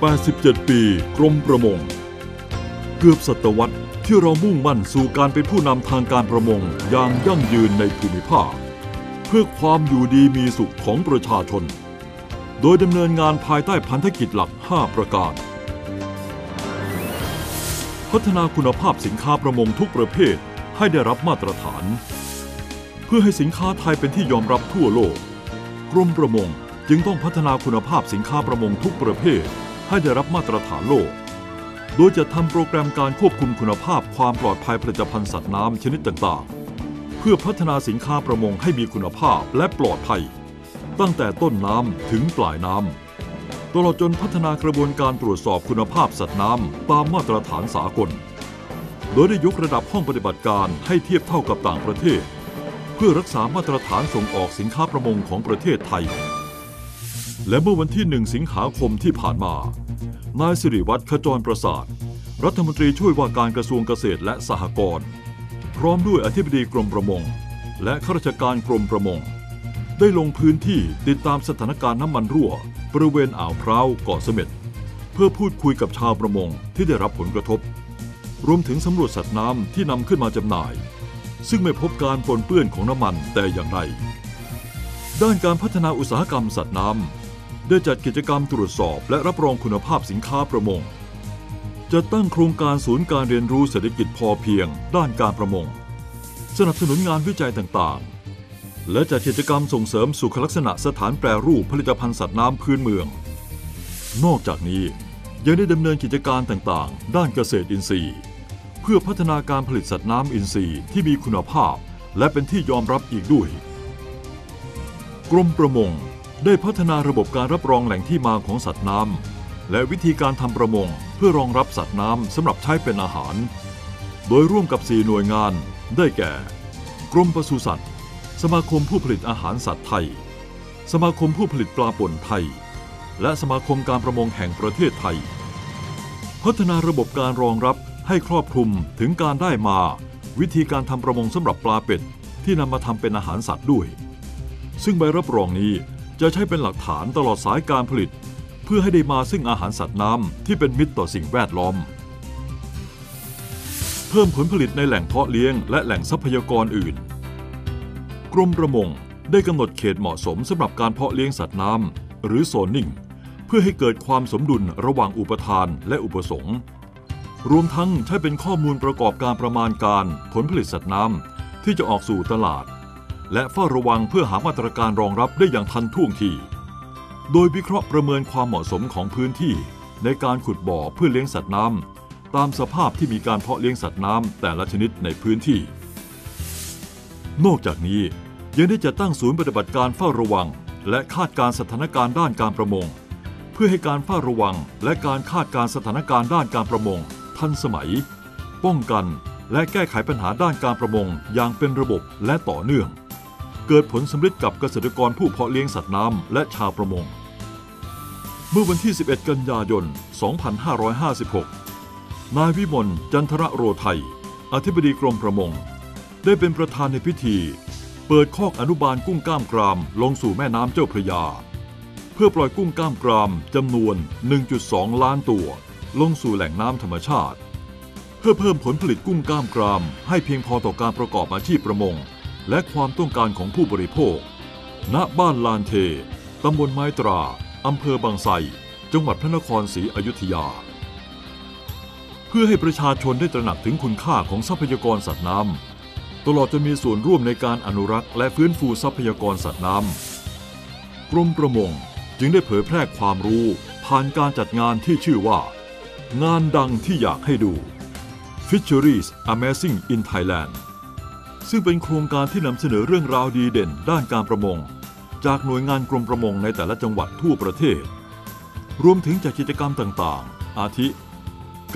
87 ปี กรมประมง เกือบศตวรรษที่เรามุ่งมั่นสู่การเป็นผู้นำทางการประมงอย่างยั่งยืนในภูมิภาค เพื่อความอยู่ดีมีสุขของประชาชน โดยดำเนินงานภายใต้พันธกิจหลัก 5 ประการ พัฒนาคุณภาพสินค้าประมงทุกประเภทให้ได้รับมาตรฐาน เพื่อให้สินค้าไทยเป็นที่ยอมรับทั่วโลก กรมประมงจึงต้องพัฒนาคุณภาพสินค้าประมงทุกประเภท ให้ได้รับมาตรฐานโลก โดยจะทำโปรแกรมการควบคุมคุณภาพความปลอดภัยผลิตภัณฑ์สัตว์น้ำชนิดต่างๆ เพื่อพัฒนาสินค้าประมงให้มีคุณภาพและปลอดภัย ตั้งแต่ต้นน้ำถึงปลายน้ำตลอดจนพัฒนากระบวนการตรวจสอบคุณภาพสัตว์น้ำตามมาตรฐานสากล โดยได้ยกระดับห้องปฏิบัติการให้เทียบเท่ากับต่างประเทศ เพื่อรักษามาตรฐานส่งออกสินค้าประมงของประเทศไทย และเมื่อวันที่ 1 สิงหาคมที่ผ่านมา นายสิริวัตรขจรประสาท รัฐมนตรีช่วยว่าการกระทรวงเกษตรและสหกรณ์ พร้อมด้วยอธิบดีกรมประมง และข้าราชการกรมประมง ได้ลงพื้นที่ติดตามสถานการณ์น้ำมันรั่ว บริเวณอ่าวพร้าวเกาะเสม็ดเพื่อพูดคุยกับชาวประมงที่ได้รับผลกระทบ รวมถึงสำรวจสัตว์น้ำที่นำขึ้นมาจำหน่าย ซึ่งไม่พบการปนเปื้อนของน้ำมันแต่อย่างใดด้านการพัฒนาอุตสาหกรรมสัตว์น้ำ ได้จัดกิจกรรมตรวจสอบ และรับรองคุณภาพสินค้าประมง จะตั้งโครงการศูนย์การเรียนรู้เศรษฐกิจพอเพียง ด้านการประมง สนับสนุนงานวิจัยต่างๆ และจัดกิจกรรมส่งเสริมสุขลักษณะสถานแปรรูปผลิตภัณฑ์สัตว์น้ำพื้นเมือง นอกจากนี้ยังได้ดำเนินกิจการต่างๆ ด้านเกษตรอินทรีย์ เพื่อพัฒนาการผลิตสัตว์น้ำอินทรีย์ที่มีคุณภาพ และเป็นที่ยอมรับอีกด้วย กรมประมง ได้พัฒนาระบบการรับรองแหล่งที่มาของสัตว์น้ำและวิธีการทำประมงเพื่อรองรับสัตว์น้ำสำหรับใช้เป็นอาหาร โดยร่วมกับ 4 หน่วยงาน ได้แก่ กรมปศุสัตว์ สมาคมผู้ผลิตอาหารสัตว์ไทย สมาคมผู้ผลิตปลาป่นไทย และสมาคมการประมงแห่งประเทศไทย พัฒนาระบบการรองรับให้ครอบคลุมถึงการได้มา วิธีการทำประมงสำหรับปลาเป็ดที่นำมาทำเป็นอาหารสัตว์ด้วย ซึ่งใบรับรองนี้ จะใช้เป็นหลักฐานตลอดสายการผลิต เพื่อให้ได้มาซึ่งอาหารสัตว์น้ำที่เป็นมิตรต่อสิ่งแวดล้อม เพิ่มผลผลิตในแหล่งเพาะเลี้ยงและแหล่งทรัพยากรอื่น กรมประมงได้กำหนดเขตเหมาะสมสำหรับการเพาะเลี้ยงสัตว์น้ำหรือโซนนิ่ง เพื่อให้เกิดความสมดุลระหว่างอุปทานและอุปสงค์รวมทั้งใช้เป็นข้อมูลประกอบการประมาณการผลผลิตสัตว์น้ำที่จะออกสู่ตลาด และเฝ้าระวังเพื่อหามาตรการรองรับได้อย่างทันท่วงที โดยวิเคราะห์ประเมินความเหมาะสมของพื้นที่ ในการขุดบ่อเพื่อเลี้ยงสัตว์น้ำตามสภาพที่มีการเพาะเลี้ยงสัตว์น้ำแต่ละชนิดในพื้นที่ นอกจากนี้ยังได้จัดตั้งศูนย์ปฏิบัติการเฝ้าระวัง และคาดการสถานการณ์ด้านการประมง เพื่อให้การเฝ้าระวัง และการคาดการสถานการณ์ด้านการประมง ทันสมัย ป้องกัน และแก้ไขปัญหาด้านการประมงอย่างเป็นระบบและต่อเนื่อง เกิดผลสำเร็จกับเกษตรกรผู้เพาะเลี้ยงสัตว์น้ำและชาวประมง เมื่อวันที่ 11 กันยายน 2556 นายวิมลจันทระโรไทย อธิบดีกรมประมง ได้เป็นประธานในพิธี เปิดคอกอนุบาลกุ้งกล้ามกรามลงสู่แม่น้ำเจ้าพระยา เพื่อปล่อยกุ้งกล้ามกรามจำนวน 1.2 ล้านตัว ลงสู่แหล่งน้ำธรรมชาติ เพื่อเพิ่มผลผลิตกุ้งกล้ามกราม ให้เพียงพอต่อการประกอบอาชีพประมง และความต้องการของผู้บริโภค ณ บ้านลานเท ตำบลไม้ตรา อำเภอบางไทร จังหวัดพระนครศรีอยุธยา เพื่อให้ประชาชนได้ตระหนักถึงคุณค่าของทรัพยากรสัตว์น้ำ ตลอดจนมีส่วนร่วมในการอนุรักษ์และฟื้นฟูทรัพยากรสัตว์น้ำ กรมประมงจึงได้เผยแพร่ความรู้ผ่านการจัดงานที่ชื่อว่า งานดังที่อยากให้ดู Fisheries Amazing in Thailand ซึ่งเป็นโครงการที่นำเสนอเรื่องราวดีเด่นด้านการประมง จากหน่วยงานกรมประมงในแต่ละจังหวัดทั่วประเทศ รวมถึงจากกิจกรรมต่างๆ อาทิ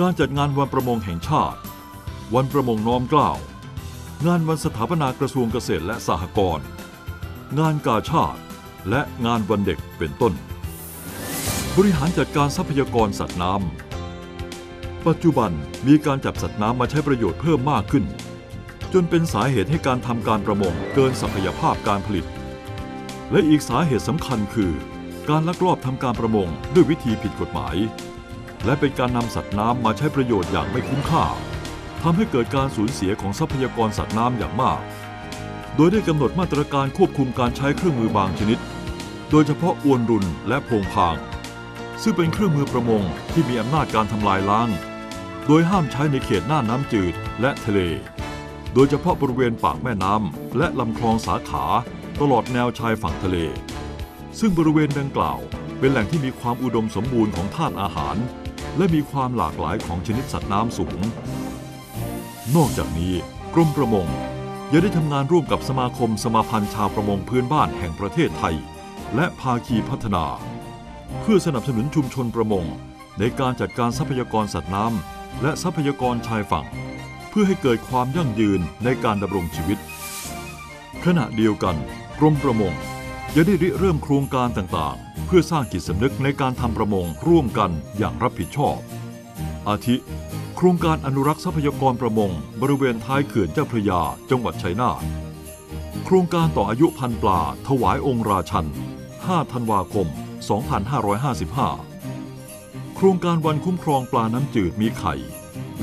การจัดงานวันประมงแห่งชาติ วันประมงน้อมเกล้างานวันสถาปนากระทรวงเกษตรและสหกรณ์งานกาชาติ และงานวันเด็กเป็นต้น บริหารจัดการทรัพยากรสัตว์น้ำปัจจุบันมีการจับสัตว์น้ำมาใช้ประโยชน์เพิ่มมากขึ้น จนเป็นสาเหตุให้การทำการประมงเกินศักยภาพการผลิต และอีกสาเหตุสำคัญคือ การลักลอบทำการประมงด้วยวิธีผิดกฎหมาย และเป็นการนำสัตว์น้ำมาใช้ประโยชน์อย่างไม่คุ้มค่าทำให้เกิดการสูญเสียของทรัพยากรสัตว์น้ำอย่างมาก โดยได้กำหนดมาตรการควบคุมการใช้เครื่องมือบางชนิด โดยเฉพาะอวนรุนและโพงพาง ซึ่งเป็นเครื่องมือประมงที่มีอำนาจการทำลายล้าง โดยห้ามใช้ในเขตหน้าน้ำจืดและทะเล โดยเฉพาะบริเวณปากแม่น้ำและลำคลองสาขาตลอดแนวชายฝั่งทะเล ซึ่งบริเวณดังกล่าว เป็นแหล่งที่มีความอุดมสมบูรณ์ของธาตุอาหาร และมีความหลากหลายของชนิดสัตว์น้ำสูง นอกจากนี้กรมประมงยังได้ทำงานร่วมกับสมาคมสมาพันธ์ชาวประมงพื้นบ้านแห่งประเทศไทย และภาคีพัฒนา เพื่อสนับสนุนชุมชนประมงในการจัดการทรัพยากรสัตว์น้ำและทรัพยากรชายฝั่ง พื่อให้เกิดความยั่งยืนในการดำรงชีวิต ขณะเดียวกันกรมประมงยังได้ริเริ่มโครงการต่างๆ เพื่อสร้างจิตสำนึกในการทำประมงร่วมกันอย่างรับผิดชอบ อาทิ โครงการอนุรักษ์ทรัพยากรประมง บริเวณท้ายเขื่อนเจ้าพระยา จังหวัดชัยนาทโครงการต่ออายุพันปลา ถวายองค์ราชัน 5 ธันวาคม 2555 โครงการวันคุ้มครองปลาน้ำจืดมีไข่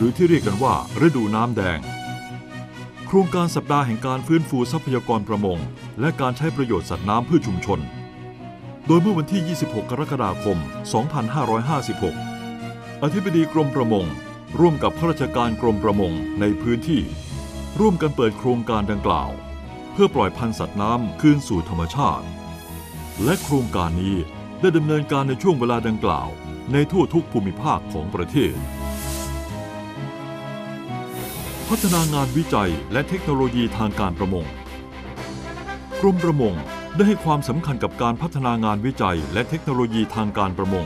รือที่เรียกกันว่าฤดูน้ำแดง โครงการสัปดาห์แห่งการฟื้นฟูทรัพยากรประมง และการใช้ประโยชน์สัตว์น้ำเพื่อชุมชน โดยเมื่อวันที่ 26 กรกฎาคม 2556 อธิบดีกรมประมง ร่วมกับข้าราชการกรมประมงในพื้นที่ ร่วมกันเปิดโครงการดังกล่าว เพื่อปล่อยพันธุ์สัตว์น้ำคืนสู่ธรรมชาติ และโครงการนี้ได้ดำเนินการในช่วงเวลาดังกล่าว ในทั่วทุกภูมิภาคของประเทศ พัฒนางานวิจัยและเทคโนโลยีทางการประมง กรมประมงได้ให้ความสำคัญกับการพัฒนางานวิจัยและเทคโนโลยีทางการประมง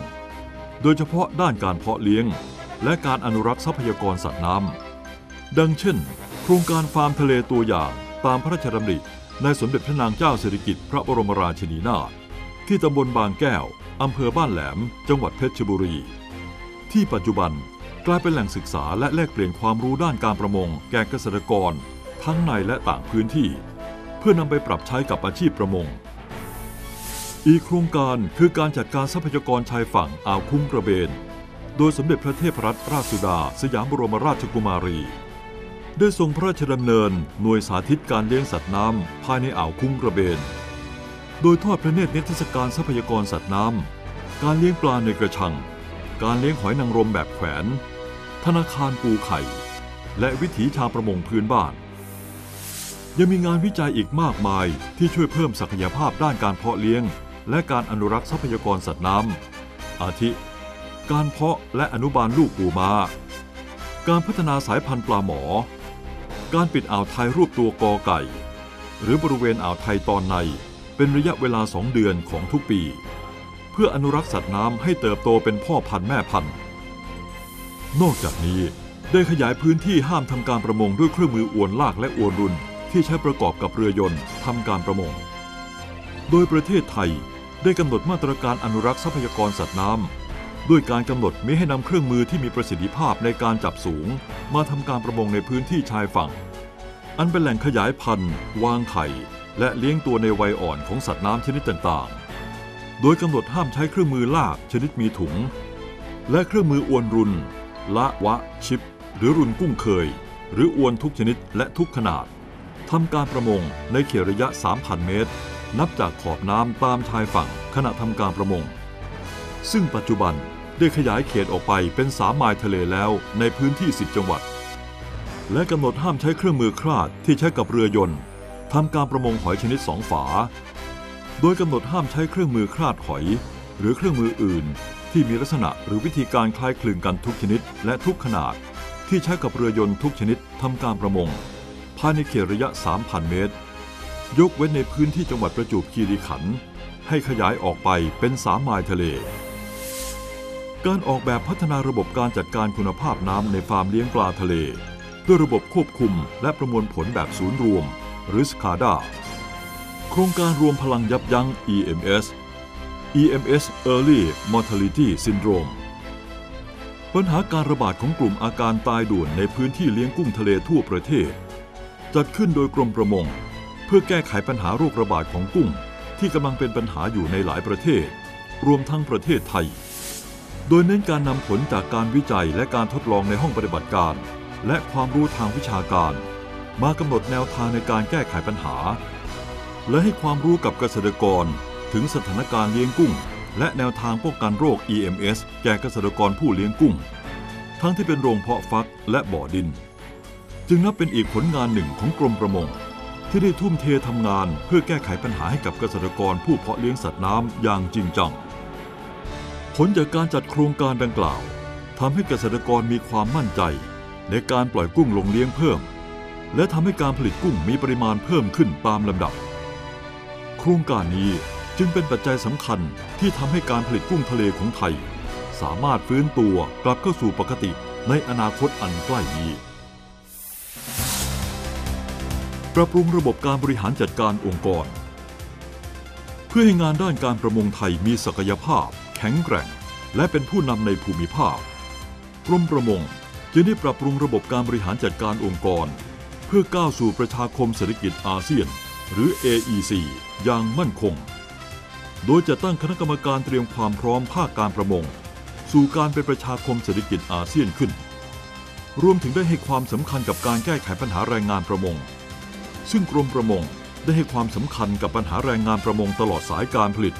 โดยเฉพาะด้านการเพาะเลี้ยง และการอนุรักษ์ทรัพยากรสัตว์น้ำ ดังเช่น โครงการฟาร์มทะเลตัวอย่างตามพระราชดำริในสมเด็จพระนางเจ้าสิริกิติ์พระบรมราชินีนาถที่ตำบลบางแก้ว อำเภอบ้านแหลม จังหวัดเพชรบุรี ที่ปัจจุบัน กลายเป็นแหล่งศึกษาและแลกเปลี่ยนความรู้ด้านการประมง แก่เกษตรกร ทั้งในและต่างพื้นที่ เพื่อนำไปปรับใช้กับอาชีพประมง อีกโครงการคือการจัดการทรัพยากรชายฝั่งอ่าวคุ้งกระเบน โดยสมเด็จพระเทพรัตนราชสุดา สยามบรมราชกุมารี ได้ทรงพระราชดำเนินหน่วยสาธิตการเลี้ยงสัตว์น้ำภายในอ่าวคุ้งกระเบน โดยทอดพระเนตรนิทรรศการทรัพยากรสัตว์น้ำการเลี้ยงปลาในกระชัง การเลี้ยงหอยนางรมแบบแขวน ธนาคารปูไข่ และวิถีชาวประมงพื้นบ้าน ยังมีงานวิจัยอีกมากมายที่ช่วยเพิ่มศักยภาพด้านการเพาะเลี้ยง และการอนุรักษ์ทรัพยากรสัตว์น้ำอาทิ การเพาะและอนุบาลลูกปูมา การพัฒนาสายพันธุ์ปลาหมอ การปิดอ่าวไทยรูปตัวกอไก่ หรือบริเวณอ่าวไทยตอนในเป็นระยะเวลาสองเดือนของทุกปี เพื่ออนุรักษ์สัตว์น้ำให้เติบโตเป็นพ่อพันธุ์แม่พันธุ์ นอกจากนี้ได้ขยายพื้นที่ห้ามทำการประมงด้วยเครื่องมืออวนลากและอวนรุน ที่ใช้ประกอบกับเรือยนต์ทำการประมง โดยประเทศไทยได้กำหนดมาตรการอนุรักษ์ทรัพยากรสัตว์น้ำด้วยการกำหนดไมิให้นำเครื่องมือที่มีประสิทธิภาพในการจับสูง มาทำการประมงในพื้นที่ชายฝั่ง อันเป็นแหล่งขยายพันธุ์ วางไข่ และเลี้ยงตัวในวัยอ่อนของสัตว์น้ำชนิดต่างๆ โดยกำหนดห้ามใช้เครื่องมือลากชนิดมีถุง และเครื่องมืออวนรุน ละวะ ชิป หรือรุนกุ้งเคย หรืออวนทุกชนิดและทุกขนาดทำการประมงในเขตระยะ 3,000 เมตร นับจากขอบน้ำตามชายฝั่งขณะทำการประมง ซึ่งปัจจุบันได้ขยายเขตออกไปเป็นสามไมล์ทะเลแล้วในพื้นที่ 10 จังหวัด และกำหนดห้ามใช้เครื่องมือคลาดที่ใช้กับเรือยนต์ทำการประมงหอยชนิดสองฝา โดยกำหนดห้ามใช้เครื่องมือคลาดหอย หรือเครื่องมืออื่น ที่มีลักษณะหรือวิธีการคล้ายคลึงกันทุกชนิด และทุกขนาด ที่ใช้กับเรือยนต์ทุกชนิดทำการประมงภายในเขตระยะ 3,000 เมตร ยกเว้นในพื้นที่จังหวัดประจวบคีรีขันธ์ให้ขยายออกไปเป็นสามไมล์ทะเล การออกแบบพัฒนาระบบการจัดการคุณภาพน้ำในฟาร์มเลี้ยงปลาทะเล ด้วยระบบควบคุมและประมวลผลแบบศูนย์รวม หรือ SCADA โครงการรวมพลังยับยั้ง EMS EMS Early Mortality Syndrome ปัญหาการระบาดของกลุ่มอาการตายด่วนในพื้นที่เลี้ยงกุ้งทะเลทั่วประเทศ จัดขึ้นโดยกรมประมง เพื่อแก้ไขปัญหาโรคระบาดของกุ้ง ที่กำลังเป็นปัญหาอยู่ในหลายประเทศ รวมทั้งประเทศไทย โดยเน้นการนำผลจากการวิจัยและการทดลองในห้องปฏิบัติการ และความรู้ทางวิชาการ มากำหนดแนวทางในการแก้ไขปัญหา และให้ความรู้กับเกษตรกร ถึงสถานการณ์เลี้ยงกุ้ง และแนวทางป้องกันโรค EMS แก่เกษตรกรผู้เลี้ยงกุ้ง ทั้งที่เป็นโรงเพาะฟักและบ่อดิน จึงนับเป็นอีกผลงานหนึ่งของกรมประมง ที่ได้ทุ่มเททำงานเพื่อแก้ไขปัญหาให้กับเกษตรกรผู้เพาะเลี้ยงสัตว์น้ำอย่างจริงจังผลจากการจัดโครงการดังกล่าวทำให้เกษตรกรมีความมั่นใจ ในการปล่อยกุ้งลงเลี้ยงเพิ่ม และทำให้การผลิตกุ้งมีปริมาณเพิ่มขึ้นตามลำดับ โครงการนี้ จึงเป็นปัจจัยสำคัญที่ทำให้การผลิตกุ้งทะเลของไทย สามารถฟื้นตัวกลับเข้าสู่ปกติในอนาคตอันใกล้นี้ ปรับปรุงระบบการบริหารจัดการองค์กร เพื่อให้งานด้านการประมงไทยมีศักยภาพ แข็งแกร่ง และเป็นผู้นำในภูมิภาคกรมประมงจึงได้ปรับปรุงระบบการบริหารจัดการองค์กร เพื่อก้าวสู่ประชาคมเศรษฐกิจอาเซียน หรือ AEC อย่างมั่นคง โดยจะตั้งคณะกรรมการเตรียมความพร้อมภาคการประมง สู่การเป็นประชาคมเศรษฐกิจอาเซียนขึ้น รวมถึงได้ให้ความสำคัญกับการแก้ไขปัญหาแรงงานประมง ซึ่งกรมประมงได้ให้ความสำคัญกับปัญหาแรงงานประมงตลอดสายการผลิต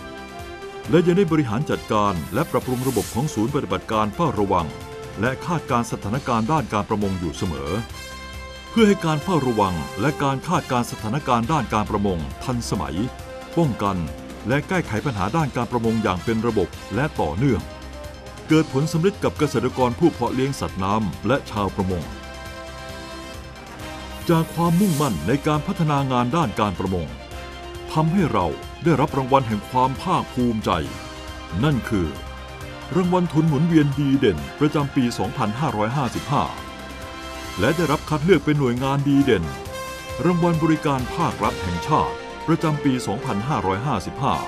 และยังได้บริหารจัดการและปรับปรุงระบบของศูนย์ปฏิบัติการเฝ้าระวัง และคาดการสถานการณ์ด้านการประมงอยู่เสมอ เพื่อให้การเฝ้าระวังและการคาดการสถานการณ์ด้านการประมงทันสมัย ป้องกัน และแก้ไขปัญหาด้านการประมงอย่างเป็นระบบและต่อเนื่อง เกิดผลสำเร็จกับเกษตรกรผู้เพาะเลี้ยงสัตว์น้ำและชาวประมง จากความมุ่งมั่นในการพัฒนางานด้านการประมงทำให้เราได้รับรางวัลแห่งความภาคภูมิใจ นั่นคือ รางวัลทุนหมุนเวียนดีเด่นประจำปี 2555 และได้รับคัดเลือกเป็นหน่วยงานดีเด่น รางวัลบริการภาครัฐแห่งชาติ ประจำปี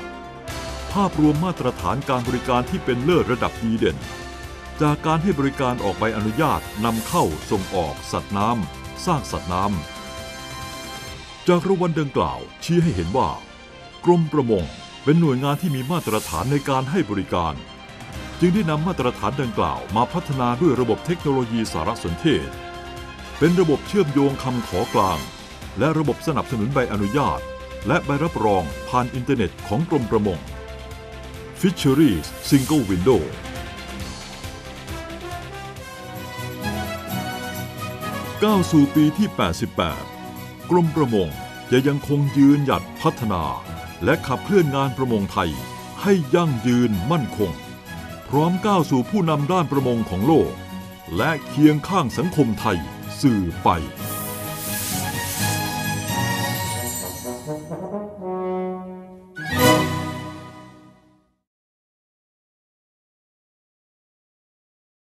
2555 ภาพรวมมาตรฐานการบริการที่เป็นเลิศระดับดีเด่น จากการให้บริการออกใบอนุญาตนำเข้าส่งออก สัตว์น้ำซากสัตว์น้ำ จากรางวัลดังกล่าวชี้ให้เห็นว่า กรมประมงเป็นหน่วยงานที่มีมาตรฐานในการให้บริการ จึงได้นำมาตรฐานดังกล่าวมาพัฒนาด้วยระบบเทคโนโลยีสารสนเทศ เป็นระบบเชื่อมโยงคำขอกลาง และระบบสนับสนุนใบอนุญาต และใบรับรองผ่านอินเทอร์เน็ตของกรมประมง Fisheries Single Window ก้าวสู่ปีที่ 88 กรมประมงจะยังคงยืนหยัดพัฒนา และขับเคลื่อนงานประมงไทย ให้ยั่งยืนมั่นคง พร้อมก้าวสู่ผู้นำด้านประมงของโลก และเคียงข้างสังคมไทยสื่อไป